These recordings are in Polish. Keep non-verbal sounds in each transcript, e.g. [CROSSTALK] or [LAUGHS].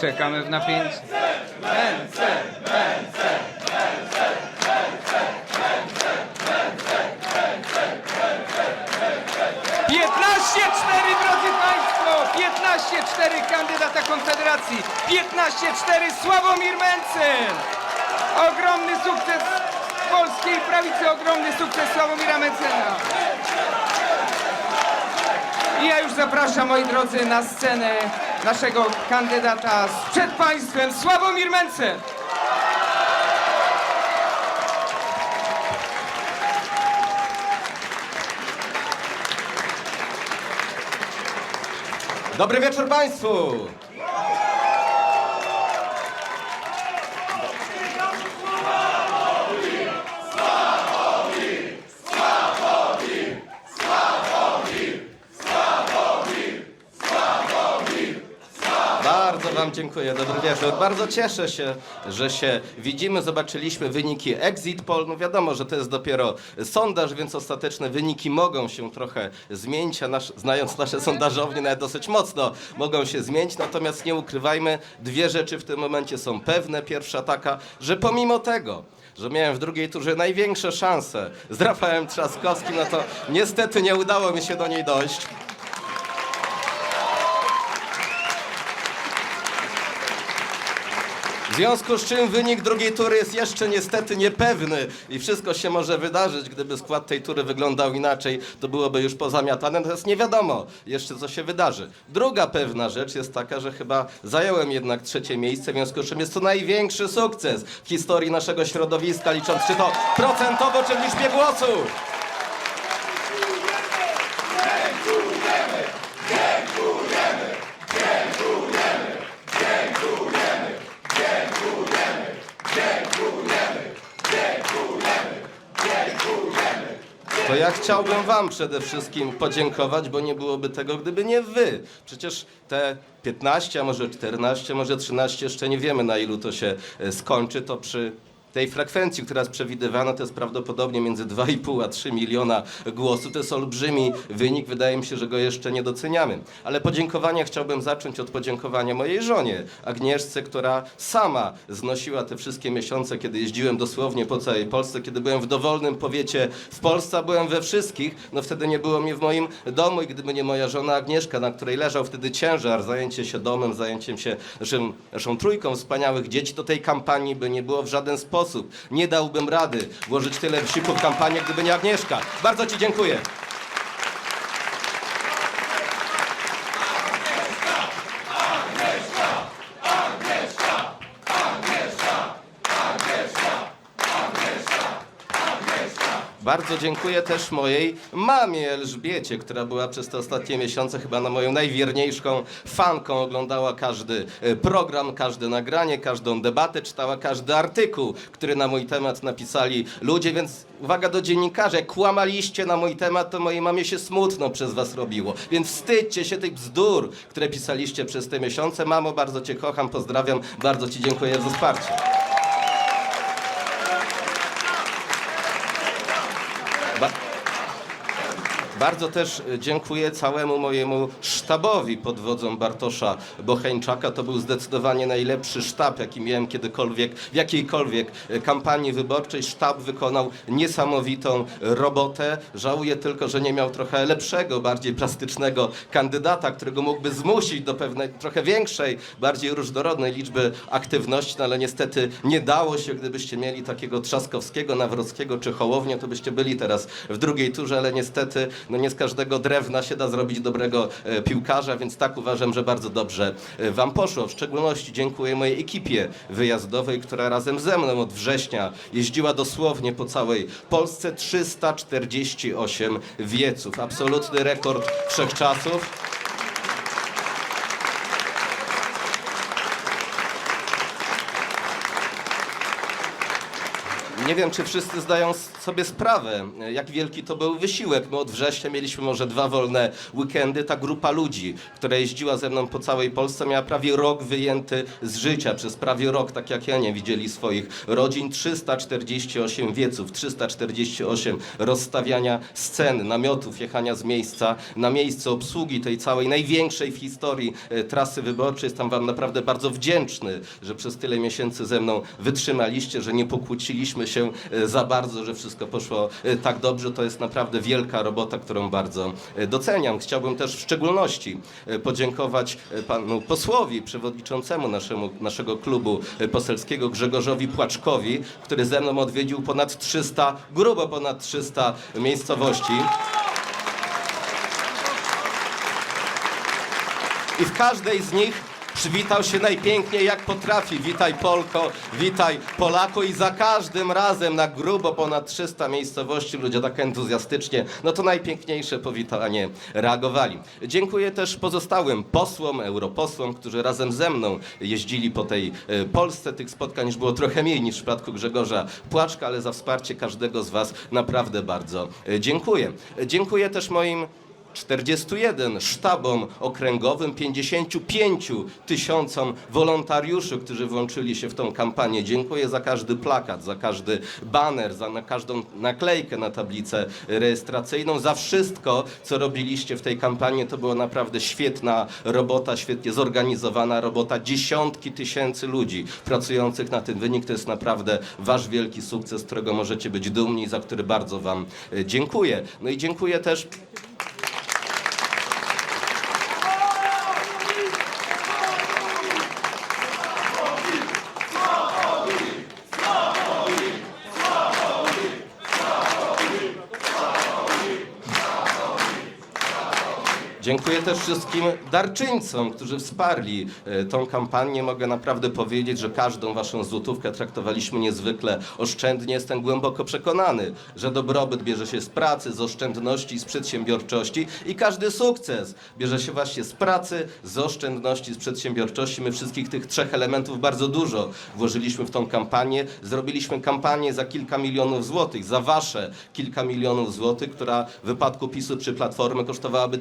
Czekamy w napięciu. Ręce, ręce. 15-4, drodzy Państwo! 15-4 kandydata Konfederacji. 15-4 Sławomir Mencen. Ogromny sukces polskiej prawicy, ogromny sukces Sławomira Mencena. I ja już zapraszam, moi drodzy, na scenę naszego kandydata przed Państwem, Sławomir Mencen. Dobry wieczór Państwu! Bardzo Wam dziękuję, dobry wieczór. Bardzo cieszę się, że się widzimy, zobaczyliśmy wyniki Exit Poll. No wiadomo, że to jest dopiero sondaż, więc ostateczne wyniki mogą się trochę zmienić, a nasz, znając nasze sondażownie nawet dosyć mocno mogą się zmienić. Natomiast nie ukrywajmy, dwie rzeczy w tym momencie są pewne. Pierwsza taka, że pomimo tego, że miałem w drugiej turze największe szanse z Rafałem Trzaskowskim, no to niestety nie udało mi się do niej dojść. W związku z czym wynik drugiej tury jest jeszcze niestety niepewny i wszystko się może wydarzyć. Gdyby skład tej tury wyglądał inaczej, to byłoby już pozamiatane. Natomiast nie wiadomo jeszcze, co się wydarzy. Druga pewna rzecz jest taka, że chyba zająłem jednak trzecie miejsce, w związku z czym jest to największy sukces w historii naszego środowiska, licząc czy to procentowo, czy w liczbie głosów. Chciałbym Wam przede wszystkim podziękować, bo nie byłoby tego, gdyby nie Wy. Przecież te 15, a może 14, może 13, jeszcze nie wiemy na ilu to się e, skończy, to przy tej frekwencji, która jest przewidywana, to jest prawdopodobnie między 2,5 a 3 miliona głosów. To jest olbrzymi wynik, wydaje mi się, że go jeszcze nie doceniamy. Ale podziękowania chciałbym zacząć od podziękowania mojej żonie, Agnieszce, która sama znosiła te wszystkie miesiące, kiedy jeździłem dosłownie po całej Polsce, kiedy byłem w dowolnym powiecie w Polsce, byłem we wszystkich, no wtedy nie było mnie w moim domu i gdyby nie moja żona Agnieszka, na której leżał wtedy ciężar, zajęcie się domem, zajęciem się naszą trójką wspaniałych dzieci, to tej kampanii by nie było w żaden sposób. Nie dałbym rady włożyć tyle wysiłku w kampanię, gdyby nie Agnieszka. Bardzo Ci dziękuję. Bardzo dziękuję też mojej mamie Elżbiecie, która była przez te ostatnie miesiące chyba na moją najwierniejszą fanką. Oglądała każdy e, program, każde nagranie, każdą debatę, czytała każdy artykuł, który na mój temat napisali ludzie, więc uwaga do dziennikarzy, jak kłamaliście na mój temat, to mojej mamie się smutno przez was robiło. Więc wstydźcie się tych bzdur, które pisaliście przez te miesiące. Mamo, bardzo cię kocham, pozdrawiam, bardzo ci dziękuję za wsparcie. Bardzo też e, dziękuję całemu mojemu sztabowi pod wodzą Bartosza Bocheńczaka. To był zdecydowanie najlepszy sztab, jaki miałem kiedykolwiek, w jakiejkolwiek e, kampanii wyborczej. Sztab wykonał niesamowitą robotę. Żałuję tylko, że nie miał trochę lepszego, bardziej plastycznego kandydata, którego mógłby zmusić do pewnej, trochę większej, bardziej różnorodnej liczby aktywności, no ale niestety nie dało się. Gdybyście mieli takiego Trzaskowskiego, Nawrockiego czy Hołownię, to byście byli teraz w drugiej turze, ale niestety no nie z każdego drewna się da zrobić dobrego e, piłkarza, więc tak uważam, że bardzo dobrze e, wam poszło. W szczególności dziękuję mojej ekipie wyjazdowej, która razem ze mną od września jeździła dosłownie po całej Polsce 348 wieców. Absolutny rekord wszechczasów. Nie wiem, czy wszyscy zdają sobie sprawę, jak wielki to był wysiłek. My od września mieliśmy może dwa wolne weekendy. Ta grupa ludzi, która jeździła ze mną po całej Polsce, miała prawie rok wyjęty z życia. Przez prawie rok, tak jak ja, nie widzieli swoich rodzin. 348 wieców, 348 rozstawiania scen, namiotów, jechania z miejsca na miejsce, obsługi tej całej największej w historii e, trasy wyborczej. Jestem wam naprawdę bardzo wdzięczny, że przez tyle miesięcy ze mną wytrzymaliście, że nie pokłóciliśmy się e, za bardzo, że wszystko poszło e, tak dobrze. To jest naprawdę wielka robota, którą bardzo e, doceniam. Chciałbym też w szczególności podziękować panu posłowi, przewodniczącemu naszemu, naszego klubu poselskiego Grzegorzowi Płaczkowi, który ze mną odwiedził ponad 300, grubo ponad 300 miejscowości. I w każdej z nich przywitał się najpiękniej jak potrafi. Witaj Polko, witaj Polaku i za każdym razem na grubo ponad 300 miejscowości ludzie tak entuzjastycznie, no to najpiękniejsze powitanie reagowali. Dziękuję też pozostałym posłom, europosłom, którzy razem ze mną jeździli po tej e, Polsce. Tych spotkań już było trochę mniej niż w przypadku Grzegorza Płaczka, ale za wsparcie każdego z Was naprawdę bardzo e, dziękuję. Dziękuję też moim 41 sztabom okręgowym, 55 tysiącom wolontariuszy, którzy włączyli się w tą kampanię. Dziękuję za każdy plakat, za każdy baner, za na każdą naklejkę na tablicę rejestracyjną, za wszystko, co robiliście w tej kampanii. To była naprawdę świetna robota, świetnie zorganizowana robota. Dziesiątki tysięcy ludzi pracujących na ten wynik. To jest naprawdę wasz wielki sukces, z którego możecie być dumni za który bardzo wam e, dziękuję. No i dziękuję też Dziękuję też wszystkim darczyńcom, którzy wsparli e, tą kampanię. Mogę naprawdę powiedzieć, że każdą waszą złotówkę traktowaliśmy niezwykle oszczędnie. Jestem głęboko przekonany, że dobrobyt bierze się z pracy, z oszczędności, z przedsiębiorczości i każdy sukces bierze się właśnie z pracy, z oszczędności, z przedsiębiorczości. My wszystkich tych trzech elementów bardzo dużo włożyliśmy w tą kampanię. Zrobiliśmy kampanię za kilka milionów złotych, za wasze kilka milionów złotych, która w wypadku PiSu czy Platformy kosztowałaby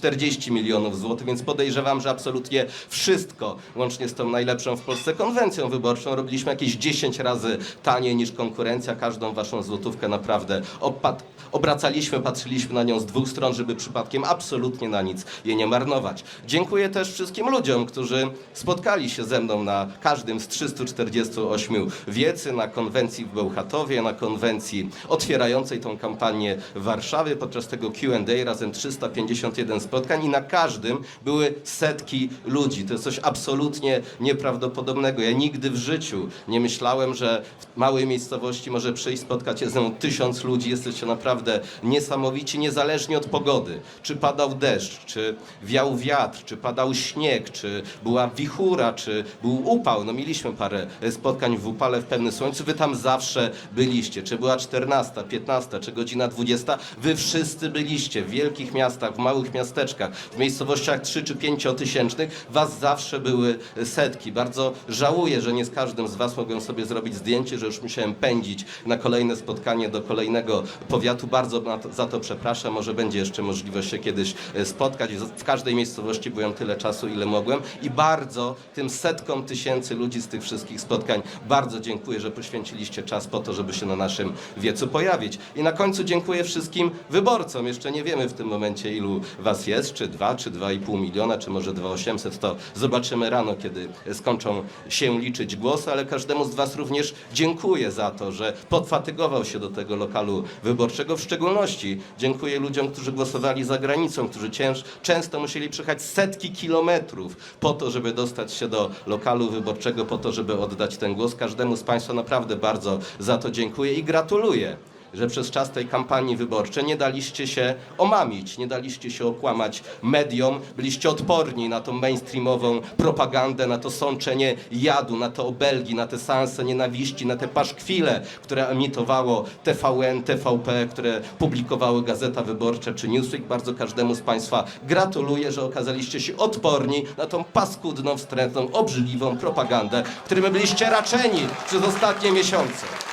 30-40 milionów złotych, więc podejrzewam, że absolutnie wszystko, łącznie z tą najlepszą w Polsce konwencją wyborczą, robiliśmy jakieś 10 razy taniej niż konkurencja. Każdą waszą złotówkę naprawdę opat- obracaliśmy, patrzyliśmy na nią z dwóch stron, żeby przypadkiem absolutnie na nic jej nie marnować. Dziękuję też wszystkim ludziom, którzy spotkali się ze mną na każdym z 348 wiecy, na konwencji w Bełchatowie, na konwencji otwierającej tą kampanię w Warszawie. Podczas tego Q&A razem 351 spotkań i na każdym były setki ludzi. To jest coś absolutnie nieprawdopodobnego. Ja nigdy w życiu nie myślałem, że w małej miejscowości może przyjść, spotkać się ze mną tysiąc ludzi. Jesteście naprawdę niesamowici, niezależnie od pogody. Czy padał deszcz, czy wiał wiatr, czy padał śnieg, czy była wichura, czy był upał. No mieliśmy parę spotkań w upale w pełnym słońcu. Wy tam zawsze byliście. Czy była 14, 15, czy godzina 20. Wy wszyscy byliście w wielkich miastach, w małych miasteczkach, w miejscowościach 3 czy 5 tysięcznych. Was zawsze były setki. Bardzo żałuję, że nie z każdym z was mogłem sobie zrobić zdjęcie, że już musiałem pędzić na kolejne spotkanie do kolejnego powiatu. Bardzo za to przepraszam. Może będzie jeszcze możliwość się kiedyś e, spotkać. W każdej miejscowości byłem tyle czasu, ile mogłem i bardzo tym setkom tysięcy ludzi z tych wszystkich spotkań bardzo dziękuję, że poświęciliście czas po to, żeby się na naszym wiecu pojawić. I na końcu dziękuję wszystkim wyborcom. Jeszcze nie wiemy w tym momencie, ilu was jest, czy dwa, czy dwa i pół miliona, czy może dwa osiemset, to zobaczymy rano, kiedy skończą się liczyć głosy, ale każdemu z was również dziękuję za to, że podfatygował się do tego lokalu wyborczego. W szczególności dziękuję ludziom, którzy głosowali za granicą, którzy cięż, często musieli przejechać setki kilometrów po to, żeby dostać się do lokalu wyborczego, po to, żeby oddać ten głos. Każdemu z Państwa naprawdę bardzo za to dziękuję i gratuluję. Że przez czas tej kampanii wyborczej nie daliście się omamić, nie daliście się okłamać mediom, byliście odporni na tą mainstreamową propagandę, na to sączenie jadu, na te obelgi, na te seanse nienawiści, na te paszkwile, które emitowało TVN, TVP, które publikowały Gazeta Wyborcza czy Newsweek. Bardzo każdemu z Państwa gratuluję, że okazaliście się odporni na tą paskudną, wstrętną, obrzydliwą propagandę, którym byliście raczeni przez ostatnie miesiące.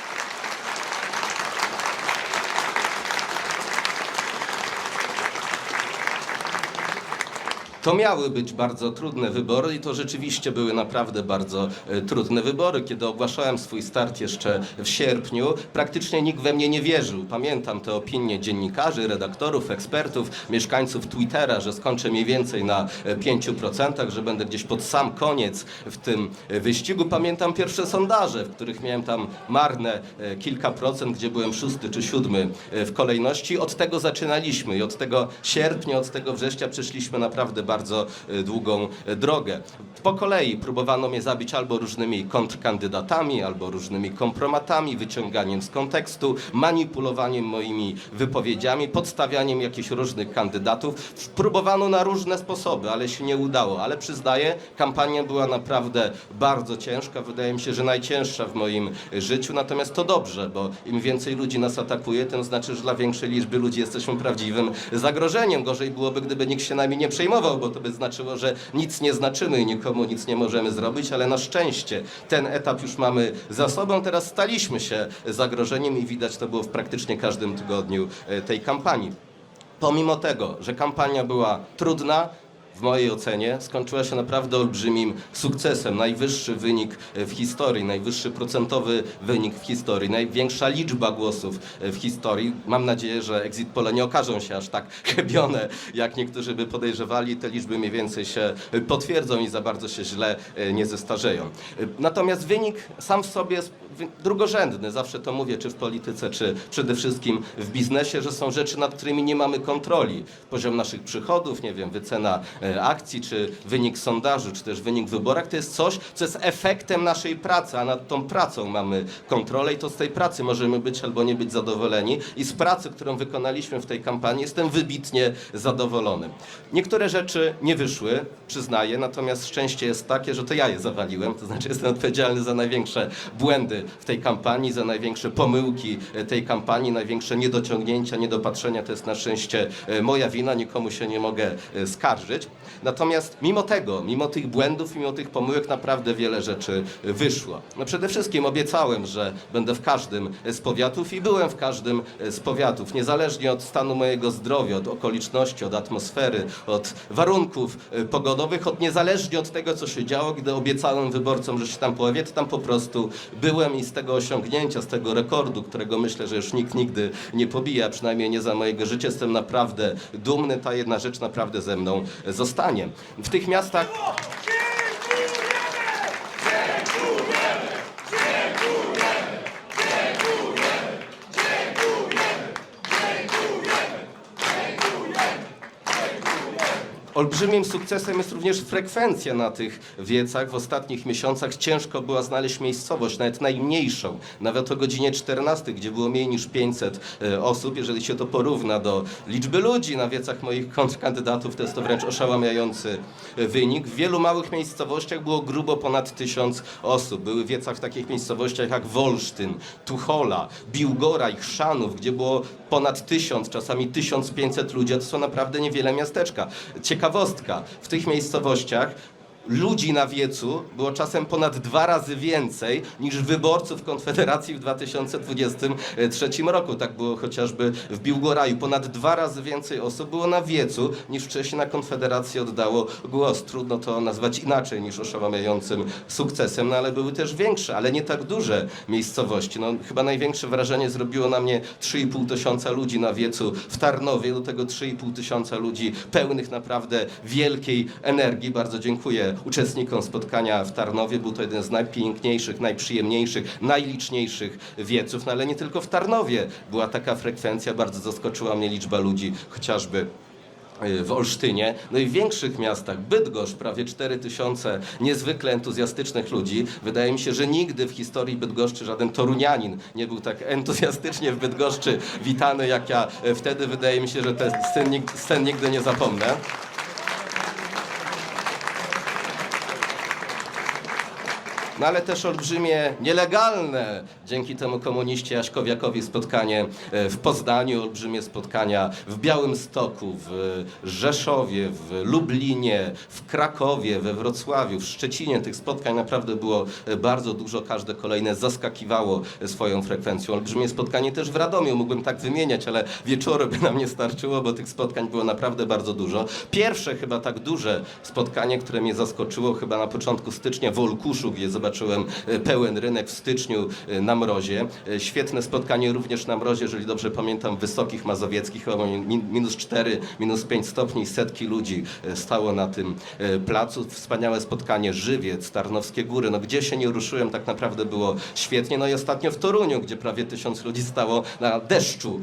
To miały być bardzo trudne wybory i to rzeczywiście były naprawdę bardzo e, trudne wybory. Kiedy ogłaszałem swój start jeszcze w sierpniu, praktycznie nikt we mnie nie wierzył. Pamiętam te opinie dziennikarzy, redaktorów, ekspertów, mieszkańców Twittera, że skończę mniej więcej na e, 5%, że będę gdzieś pod sam koniec w tym e, wyścigu. Pamiętam pierwsze sondaże, w których miałem tam marne e, kilka procent, gdzie byłem szósty czy siódmy e, w kolejności. Od tego zaczynaliśmy i od tego sierpnia, od tego września przeszliśmy naprawdę bardzo e, długą e, drogę. Po kolei próbowano mnie zabić albo różnymi kontrkandydatami, albo różnymi kompromatami, wyciąganiem z kontekstu, manipulowaniem moimi wypowiedziami, podstawianiem jakichś różnych kandydatów. Próbowano na różne sposoby, ale się nie udało. Ale przyznaję, kampania była naprawdę bardzo ciężka. Wydaje mi się, że najcięższa w moim życiu. Natomiast to dobrze, bo im więcej ludzi nas atakuje, tym znaczy, że dla większej liczby ludzi jesteśmy prawdziwym zagrożeniem. Gorzej byłoby, gdyby nikt się nami nie przejmował, bo to by znaczyło, że nic nie znaczymy i nikomu nic nie możemy zrobić, ale na szczęście ten etap już mamy za sobą. Teraz staliśmy się zagrożeniem i widać to było w praktycznie każdym tygodniu e, tej kampanii. Pomimo tego, że kampania była trudna, w mojej ocenie skończyła się naprawdę olbrzymim sukcesem. Najwyższy wynik w historii, najwyższy procentowy wynik w historii, największa liczba głosów w historii. Mam nadzieję, że exit pole nie okażą się aż tak [LAUGHS] chybione, jak niektórzy by podejrzewali. Te liczby mniej więcej się potwierdzą i za bardzo się źle e, nie zestarzeją. Natomiast wynik sam w sobie jest drugorzędny. Zawsze to mówię, czy w polityce, czy przede wszystkim w biznesie, że są rzeczy, nad którymi nie mamy kontroli. Poziom naszych przychodów, nie wiem, wycena e, akcji, czy wynik sondażu, czy też wynik w wyborach, to jest coś, co jest efektem naszej pracy, a nad tą pracą mamy kontrolę i to z tej pracy możemy być albo nie być zadowoleni. I z pracy, którą wykonaliśmy w tej kampanii, jestem wybitnie zadowolony. Niektóre rzeczy nie wyszły, przyznaję, natomiast szczęście jest takie, że to ja je zawaliłem, to znaczy jestem odpowiedzialny za największe błędy w tej kampanii, za największe pomyłki e, tej kampanii, największe niedociągnięcia, niedopatrzenia. To jest na szczęście e, moja wina, nikomu się nie mogę e, skarżyć. Natomiast mimo tego, mimo tych błędów, mimo tych pomyłek naprawdę wiele rzeczy wyszło. No przede wszystkim obiecałem, że będę w każdym z powiatów i byłem w każdym z powiatów, niezależnie od stanu mojego zdrowia, od okoliczności, od atmosfery, od warunków e, pogodowych, od niezależnie od tego, co się działo, gdy obiecałem wyborcom, że się tam pojawię, to tam po prostu byłem i z tego osiągnięcia, z tego rekordu, którego myślę, że już nikt nigdy nie pobije, a przynajmniej nie za mojego życia, jestem naprawdę dumny. Ta jedna rzecz naprawdę ze mną W tych miastach Olbrzymim sukcesem jest również frekwencja na tych wiecach. W ostatnich miesiącach ciężko było znaleźć miejscowość, nawet najmniejszą, nawet o godzinie 14, gdzie było mniej niż 500 e, osób. Jeżeli się to porówna do liczby ludzi na wiecach moich kontrkandydatów, to jest to wręcz oszałamiający e, wynik. W wielu małych miejscowościach było grubo ponad 1000 osób. Były wiece w takich miejscowościach jak Wolsztyn, Tuchola, Biłgora i Chrzanów, gdzie było ponad 1000, czasami 1500 ludzi, to są naprawdę niewiele miasteczka. Ciekawostka, w tych miejscowościach ludzi na wiecu było czasem ponad dwa razy więcej niż wyborców Konfederacji w 2023 roku. Tak było chociażby w Biłgoraju. Ponad dwa razy więcej osób było na wiecu niż wcześniej na Konfederacji oddało głos. Trudno to nazwać inaczej niż oszałamiającym sukcesem, no ale były też większe, ale nie tak duże miejscowości. No, chyba największe wrażenie zrobiło na mnie 3,5 tysiąca ludzi na wiecu w Tarnowie, do tego 3,5 tysiąca ludzi pełnych naprawdę wielkiej energii. Bardzo dziękuję uczestnikom spotkania w Tarnowie. Był to jeden z najpiękniejszych, najprzyjemniejszych, najliczniejszych wieców, no ale nie tylko w Tarnowie była taka frekwencja. Bardzo zaskoczyła mnie liczba ludzi, chociażby y, w Olsztynie, no i w większych miastach, Bydgoszcz, prawie 4 tysiące niezwykle entuzjastycznych ludzi. Wydaje mi się, że nigdy w historii Bydgoszczy żaden torunianin nie był tak entuzjastycznie w Bydgoszczy witany jak ja y, wtedy. Wydaje mi się, że ten scen, scen nigdy nie zapomnę. No ale też olbrzymie, nielegalne dzięki temu komuniście Jaśkowiakowi spotkanie e, w Poznaniu, olbrzymie spotkania w Białymstoku, w Rzeszowie, w Lublinie, w Krakowie, we Wrocławiu, w Szczecinie. Tych spotkań naprawdę było e, bardzo dużo, każde kolejne zaskakiwało e, swoją frekwencją. Olbrzymie spotkanie też w Radomiu, mógłbym tak wymieniać, ale wieczoru by nam nie starczyło, bo tych spotkań było naprawdę bardzo dużo. Pierwsze chyba tak duże spotkanie, które mnie zaskoczyło chyba na początku stycznia w Olkuszu, gdzie zobaczyłem e, pełen rynek w styczniu e, na mrozie. E, Świetne spotkanie również na mrozie, jeżeli dobrze pamiętam, Wysokich Mazowieckich, minus 4, minus 5 stopni, setki ludzi stało na tym placu. Wspaniałe spotkanie Żywiec, Tarnowskie Góry, no gdzie się nie ruszyłem, tak naprawdę było świetnie. No i ostatnio w Toruniu, gdzie prawie tysiąc ludzi stało na deszczu.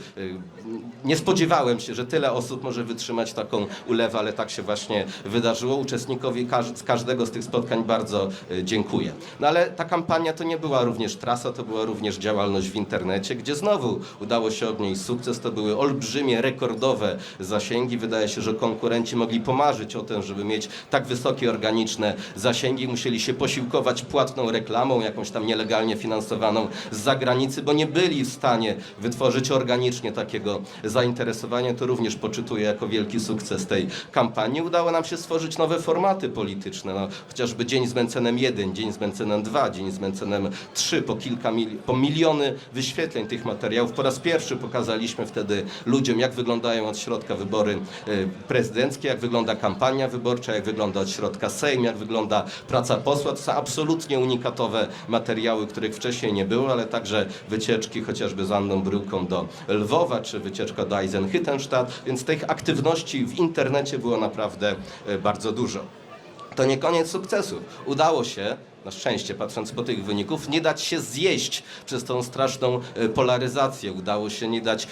Nie spodziewałem się, że tyle osób może wytrzymać taką ulewę, ale tak się właśnie wydarzyło. Uczestnikowi z każdego z tych spotkań bardzo dziękuję. No ale ta kampania to nie była również trasa, to była również działalność w internecie, gdzie znowu udało się odnieść sukces. To były olbrzymie, rekordowe zasięgi. Wydaje się, że konkurenci mogli pomarzyć o tym, żeby mieć tak wysokie organiczne zasięgi. Musieli się posiłkować płatną reklamą, jakąś tam nielegalnie finansowaną z zagranicy, bo nie byli w stanie wytworzyć organicznie takiego zainteresowania. To również poczytuję jako wielki sukces tej kampanii. Udało nam się stworzyć nowe formaty polityczne, no, chociażby Dzień z Mencenem 1, Dzień z Mencenem 2, Dzień z Mencenem 3, po kilka mil- po miliony wyświetleń tych materiałów. Po raz pierwszy pokazaliśmy wtedy ludziom, jak wyglądają od środka wybory e, prezydenckie, jak wygląda kampania wyborcza, jak wygląda od środka Sejm, jak wygląda praca posła. To są absolutnie unikatowe materiały, których wcześniej nie było, ale także wycieczki chociażby z Anną Bryłką do Lwowa, czy wycieczka do Eisenhüttenstadt, więc tych aktywności w internecie było naprawdę e, bardzo dużo. To nie koniec sukcesu. Udało się, na szczęście, patrząc po tych wyników, nie dać się zjeść przez tą straszną e, polaryzację. Udało się nie dać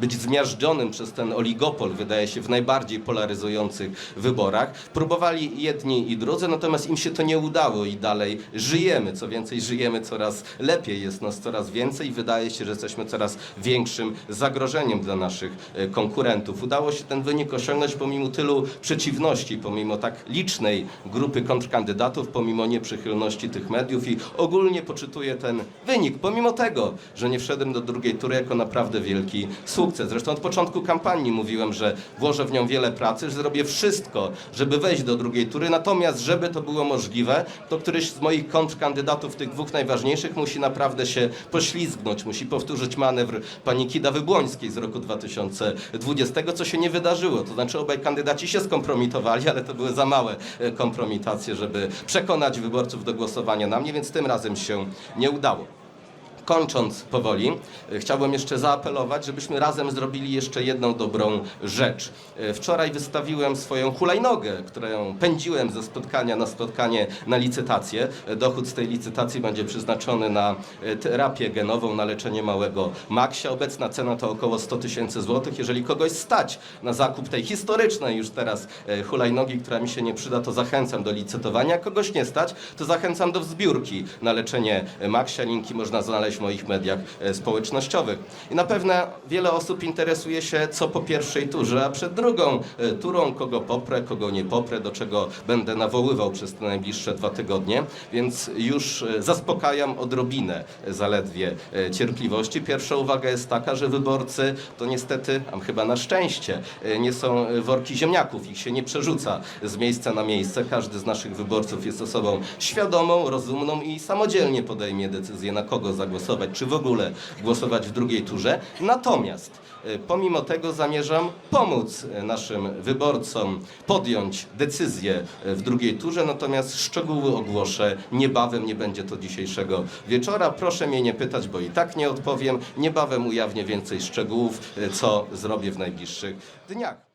być zmiażdżonym przez ten oligopol, wydaje się, w najbardziej polaryzujących wyborach. Próbowali jedni i drudzy, natomiast im się to nie udało i dalej żyjemy. Co więcej, żyjemy coraz lepiej, jest nas coraz więcej i wydaje się, że jesteśmy coraz większym zagrożeniem dla naszych e, konkurentów. Udało się ten wynik osiągnąć pomimo tylu przeciwności, pomimo tak licznej grupy kontrkandydatów, pomimo nieprzychylności tych mediów i ogólnie poczytuję ten wynik, pomimo tego, że nie wszedłem do drugiej tury jako naprawdę wielki sukces. Zresztą od początku kampanii mówiłem, że włożę w nią wiele pracy, że zrobię wszystko, żeby wejść do drugiej tury, natomiast żeby to było możliwe, to któryś z moich kontrkandydatów, tych dwóch najważniejszych, musi naprawdę się poślizgnąć, musi powtórzyć manewr pani Kida Wybłońskiej z roku 2020, co się nie wydarzyło. To znaczy obaj kandydaci się skompromitowali, ale to były za małe e, kompromitacje, żeby przekonać wyborców do głosowania na mnie, więc tym razem się nie udało. Kończąc powoli, e, chciałbym jeszcze zaapelować, żebyśmy razem zrobili jeszcze jedną dobrą rzecz. E, Wczoraj wystawiłem swoją hulajnogę, którą pędziłem ze spotkania na spotkanie na licytację. E, Dochód z tej licytacji będzie przeznaczony na terapię genową, na leczenie małego Maksia. Obecna cena to około 100 tysięcy złotych. Jeżeli kogoś stać na zakup tej historycznej już teraz hulajnogi, która mi się nie przyda, to zachęcam do licytowania. Kogoś nie stać, to zachęcam do zbiórki na leczenie Maksia. Linki można znaleźć w moich mediach e, społecznościowych. I na pewno wiele osób interesuje się, co po pierwszej turze, a przed drugą e, turą, kogo poprę, kogo nie poprę, do czego będę nawoływał przez te najbliższe dwa tygodnie. Więc już e, zaspokajam odrobinę zaledwie cierpliwości. Pierwsza uwaga jest taka, że wyborcy to niestety, a chyba na szczęście, nie są worki ziemniaków. Ich się nie przerzuca z miejsca na miejsce. Każdy z naszych wyborców jest osobą świadomą, rozumną i samodzielnie podejmie decyzję, na kogo zagłosować, czy w ogóle głosować w drugiej turze. Natomiast e, pomimo tego zamierzam pomóc e, naszym wyborcom podjąć decyzję e, w drugiej turze, natomiast szczegóły ogłoszę niebawem, nie będzie to dzisiejszego wieczora. Proszę mnie nie pytać, bo i tak nie odpowiem. Niebawem ujawnię więcej szczegółów, co zrobię w najbliższych dniach.